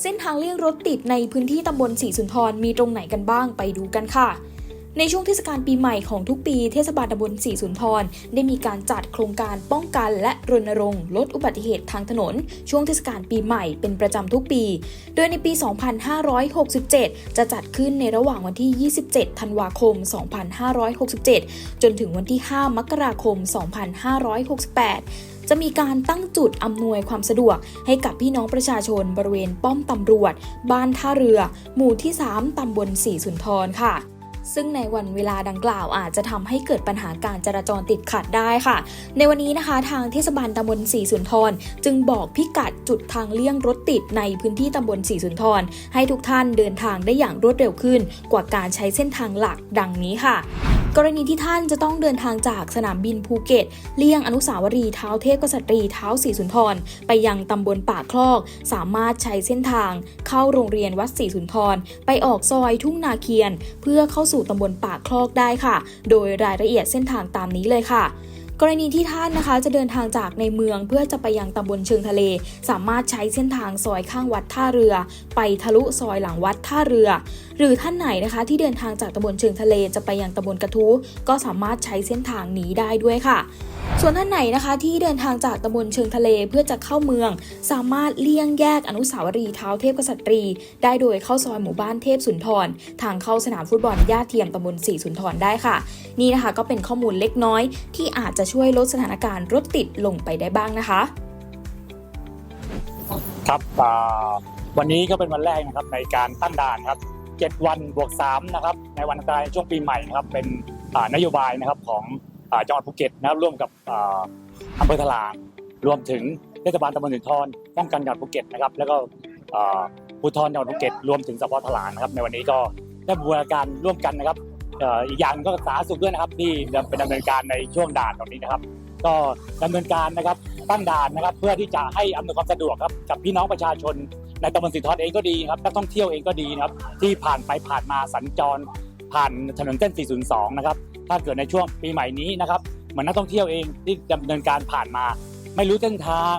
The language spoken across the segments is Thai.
เส้นทางเลี่ยงรถติดในพื้นที่ตำบลศรีสุนทรมีตรงไหนกันบ้างไปดูกันค่ะ ในช่วงเทศกาลปีใหม่ของทุกปีเทศบาลตำบลศรีสุนทรได้มีการจัดโครงการป้องกันและรณรงค์ลดอุบัติเหตุทางถนน ช่วงเทศกาลปีใหม่เป็นประจำทุกปี โดยในปี 2567 จะจัดขึ้นในระหว่างวันที่ 27 ธันวาคม 2567 จนถึงวันที่ 5 มกราคม 2568 จะมีการตั้งจุดอำนวยความสะดวก ให้กับพี่น้องประชาชนบริเวณป้อมตำรวจ บ้านท่าเรือ หมู่ที่ 3ตำบลศรีสุนทรค่ะซึ่งในวันเวลาดังกล่าวอาจจะทำให้เกิดปัญหาการจราจรติดขัดได้ค่ะ ในวันนี้นะคะ ทางเทศบาลตำบลศรีสุนทร จึงบอกพิกัดจุดทางเลี่ยงรถติดในพื้นที่ตำบลศรีสุนทร ให้ทุกท่านเดินทางได้อย่างรวดเร็วขึ้น กว่าการใช้เส้นทางหลักดังนี้ค่ะ กรณีที่ท่านจะต้องเดินทางจากสนามบินภูเก็ต เลี่ยงอนุสาวรีย์เท้าเทพกษัตรีเท้าศรีสุนทร ไปยังตำบลป่าคลอก สามารถใช้เส้นทาง เข้าโรงเรียนวัดศรีสุนทร ไปออกซอยทุ่งนาเคียน เพื่อเข้าสู่ตำบลป่าคลอกได้ค่ะ โดยรายละเอียดเส้นทางตามนี้เลยค่ะ กรณีที่ท่านนะคะจะเดินทางจากในเมืองเพื่อจะไปยังตำบลเชิงทะเล สามารถใช้เส้นทางซอยข้างวัดท่าเรือ ไปทะลุซอยหลังวัดท่าเรือ หรือท่านไหนนะคะ ที่เดินทางจากตำบลเชิงทะเลจะไปยังตำบลกระทู้ก็สามารถใช้เส้นทางนี้ได้ด้วยค่ะ ส่วนท่านไหนนะคะที่เดินทางจากตำบลเชิงทะเลเพื่อจะเข้าเมือง สามารถเลี่ยงแยกอนุสาวรีย์เท้าเทพกษัตรี ได้โดยเข้าซอยหมู่บ้านเทพสุนทร ทางเข้าสนามฟุตบอลย่าเทียมตำบลศรีสุนทรได้ค่ะ นี่นะคะก็เป็นข้อมูลเล็กน้อย ที่อาจจะช่วยลดสถานการณ์รถติดลงไปได้บ้างนะคะ ครับวันนี้ก็เป็นวันแรกนะครับในการตั้งด่านครับ7วันบวก3นะครับในวันนตายช่วงปีใหม่นะครับเป็นนโยบายนะครับของ จังหวัดภูเก็ตนะครับร่วมกับอำเภอถลางรวมถึงเทศบาลตำบลสุนทรป้องกันจังหวัดภูเก็ตนะครับแล้วก็ภูธรจังหวัดภูเก็ตรวมถึงสพถลางนะครับในวันนี้ก็ได้บูรณาการร่วมกันนะครับอีกอย่างก็สาธารณสุขด้วยนะครับที่เป็นดำเนินการในช่วงด่านตรงนี้นะครับ ก็ดำเนินการนะครับตั้งด่านนะครับ เพื่อที่จะให้อำนวยความสะดวกครับกับพี่น้องประชาชนในตำบลสิทธรเองก็ดีครับนักท่องเที่ยวเองก็ดีนะครับที่ผ่านไปผ่านมาสัญจร ผ่านถนนเส้น 402 นะครับ ถ้าเกิดในช่วงปีใหม่นี้นะครับ เหมือนนักท่องเที่ยวเองที่ดำเนินการผ่านมา ไม่รู้เส้นทาง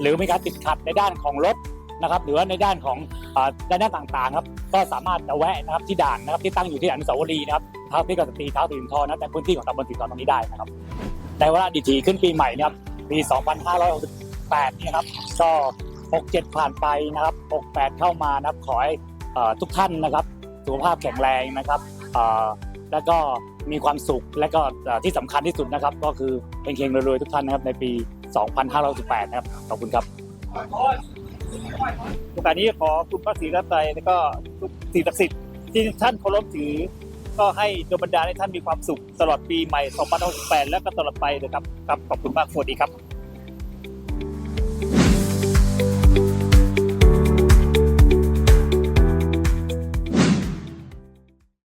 หรือมีการติดขัดในด้านของรถนะครับ หรือว่าในด้านของเอ่อในด้านต่างๆครับ ก็สามารถแวะนะครับที่ด่านนะครับที่ตั้งอยู่ที่อนุสาวรีย์นะครับเท้าพิกสตรีเท้าสิรินทรนะแต่พื้นที่ของตำบลสิทธรตรงนี้ได้นะครับในวาดิถีขึ้นปีใหม่นะครับปี 2568 นี่ครับ ก็ 67 ผ่านไปนะครับ 68 เข้ามานะครับ ขอให้ทุกท่านนะครับ สุขภาพแข็งแรงนะครับ แล้วก็มีความสุขและก็ที่สำคัญที่สุดนะครับ ก็คือเฮงๆรวยๆทุกท่านนะครับในปี 2568นะครับขอบคุณครับโอกาสนี้ขอคุณพระศรีรัตน์แล้วก็ทุกสิ่งศักดิ์สิทธิ์ที่ท่านเคารพถือ ก็ให้โดนบันดาลให้ท่านมีความสุขตลอดปีใหม่2068 และก็ตลอดไปเลยครับครับขอบคุณมากสวัสดีครับ